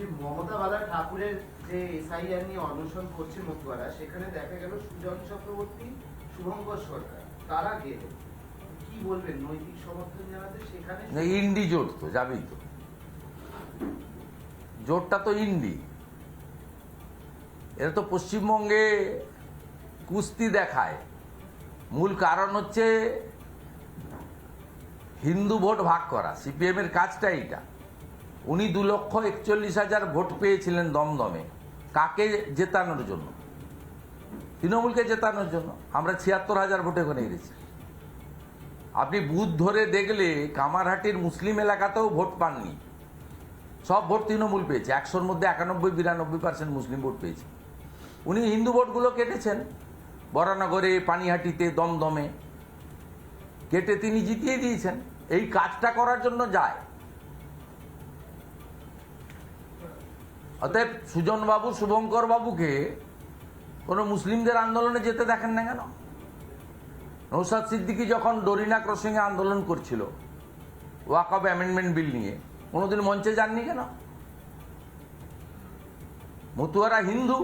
বলছি মমতা বালা ঠাকুরের যে এসআইআর নিয়ে অনশন করছে সেখানে দেখা গেল সুজন চক্রবর্তী, শুভঙ্কর সরকার। তারা কি বলবেন? নৈতিক সমর্থন জানাতে সেখানে ইন্ডি জোট তো, যাবেই তো। জোটটা তো ইন্ডি। এটা তো পশ্চিমবঙ্গে কুস্তি দেখায়। মূল কারণ হচ্ছে হিন্দু ভোট ভাগ করা সিপিএম এর কাজটা এইটা উনি দু লক্ষ একচল্লিশ হাজার ভোট পেয়েছিলেন দমদমে। কাকে জেতানোর জন্য? তৃণমূলকে জেতানোর জন্য। আমরা ছিয়াত্তর হাজার ভোটে ওখানে গেছি আপনি বুথ ধরে দেখলে কামারহাটির মুসলিম এলাকাতেও ভোট পাননি। সব ভোট তৃণমূল পেয়েছে। একশোর মধ্যে একানব্বই, বিরানব্বই পার্সেন্ট মুসলিম ভোট পেয়েছে। উনি হিন্দু ভোটগুলো কেটেছেন। বরানগরে, পানিহাটিতে, দমদমে। কেটে তিনি জিতিয়ে দিয়েছেন। এই কাজটা করার জন্য যায়। অতএব সুজন বাবু শুভঙ্কর বাবুকে কোনো মুসলিমদের আন্দোলনে যেতে দেখেন না কেন? নৌসাদ সিদ্দিকী যখন ডরিনা ক্রসিংয়ে আন্দোলন করছিল, ওয়াক অফ অ্যামেন্ডমেন্ট বিল নিয়ে, কোনোদিন মঞ্চে যাননি কেন? মতুয়ারা হিন্দু,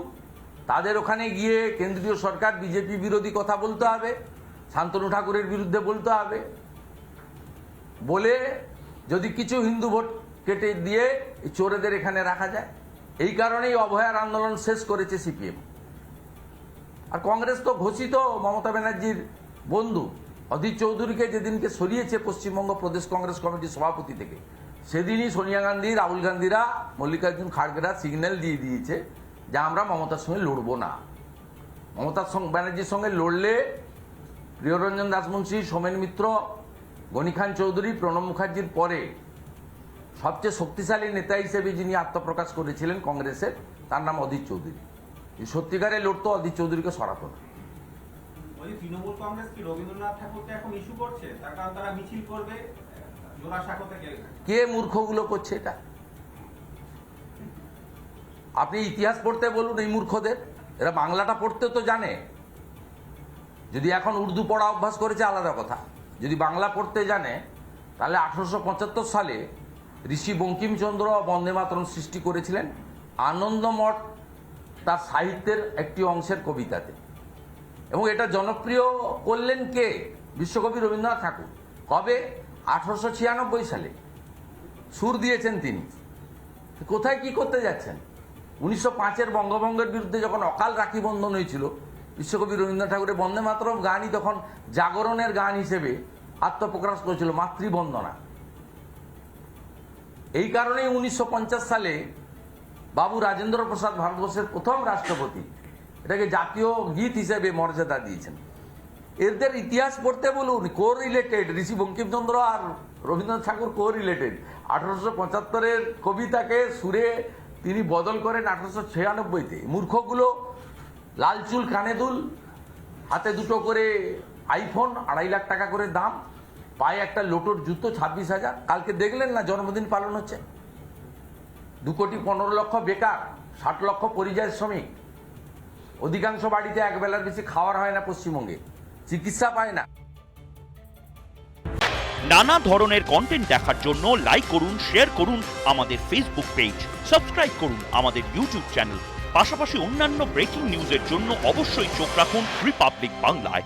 তাদের ওখানে গিয়ে কেন্দ্রীয় সরকার, বিজেপি বিরোধী কথা বলতে হবে, শান্তনু ঠাকুরের বিরুদ্ধে বলতে হবে। বলে যদি কিছু হিন্দু ভোট কেটে দিয়ে চোরেদের এখানে রাখা যায়। এই কারণেই অভয়ার আন্দোলন শেষ করেছে সিপিএম। আর কংগ্রেস তো ঘোষিত, মমতা ব্যানার্জির বন্ধু। অধীর চৌধুরীকে যেদিনকে সরিয়েছে পশ্চিমবঙ্গ প্রদেশ কংগ্রেস কমিটির সভাপতি থেকে, সেদিনই সোনিয়া গান্ধী, রাহুল গান্ধীরা মল্লিকার্জুন খাড়গেরা সিগন্যাল দিয়ে দিয়েছে যে আমরা মমতার সঙ্গে লড়বো না। মমতার সঙ্গে, ব্যানার্জির সঙ্গে লড়লে প্রিয়রঞ্জন দাসমুন্সী সোমেন মিত্র গনি খান চৌধুরী, প্রণব মুখার্জির পরে সবচেয়ে শক্তিশালী নেতা হিসেবে যিনি আত্মপ্রকাশ করেছিলেন কংগ্রেসের তার নাম অধীর চৌধুরী। এই সত্যিকারে লড়তো অধীর চৌধুরীকে সরাতো না। তৃণমূল কংগ্রেস কি রবীন্দ্রনাথ ঠাকুরকে এখন ইস্যু করছে? তার কারণ তারা মিছিল করবে কে মূর্খগুলো করছে এটা? আপনি ইতিহাস পড়তে বলুন এই মূর্খদের। এরা বাংলাটা পড়তে তো জানে। যদি এখন উর্দু পড়া অভ্যাস করেছে আলাদা কথা। যদি বাংলা পড়তে জানে তাহলে আঠারোশো পঁচাত্তর সালে ঋষি বঙ্কিমচন্দ্র বন্দে মাতরম সৃষ্টি করেছিলেন। আনন্দমঠ তার সাহিত্যের একটি অংশের কবিতাতে। এবং এটা জনপ্রিয় করলেন কে? বিশ্বকবি রবীন্দ্রনাথ ঠাকুর। কবে? আঠারোশো ছিয়ানব্বই সালে। সুর দিয়েছেন তিনি। কোথায় কি করতে যাচ্ছেন? উনিশশো পাঁচের বঙ্গভঙ্গের বিরুদ্ধে যখন অকাল রাখি বন্ধন হয়েছিল, বিশ্বকবি রবীন্দ্রনাথ ঠাকুরের বন্দে মাতরম গানই তখন জাগরণের গান হিসেবে আত্মপ্রকাশ করেছিল, মাতৃবন্দনা। এই কারণেই উনিশশো পঞ্চাশ সালে বাবু রাজেন্দ্র প্রসাদ ভারতবর্ষের প্রথম রাষ্ট্রপতি, এটাকে জাতীয় গীত হিসেবে মর্যাদা দিয়েছেন। এদের ইতিহাস পড়তে বলুন কো রিলেটেড ঋষি বঙ্কিমচন্দ্র আর রবীন্দ্রনাথ ঠাকুর কো রিলেটেড আঠারোশো পঁচাত্তরের কবিতাকে সুরে তিনি বদল করেন আঠারোশো ছিয়ানব্বইতে। মূর্খগুলো লাল চুল, কানে হাতে দুটো করে আইফোন আড়াই লাখ টাকা করে দাম। পায়ে একটা লোটোর জুতো ছাব্বিশ হাজার। কালকে দেখলেন না জন্মদিন পালন হচ্ছে? দু কোটি পনেরো লক্ষ বেকার, ষাট লক্ষ পরিযায়ী শ্রমিক। অধিকাংশ বাড়িতে এক বেলার বেশি খাওয়ার হয় না পশ্চিমবঙ্গে। চিকিৎসা পায় না। নানা ধরনের কন্টেন্ট দেখার জন্য লাইক করুন শেয়ার করুন আমাদের ফেসবুক পেজ সাবস্ক্রাইব করুন আমাদের ইউটিউব চ্যানেল পাশাপাশি অন্যান্য ব্রেকিং নিউজের জন্য অবশ্যই চোখ রাখুন রিপাবলিক বাংলায়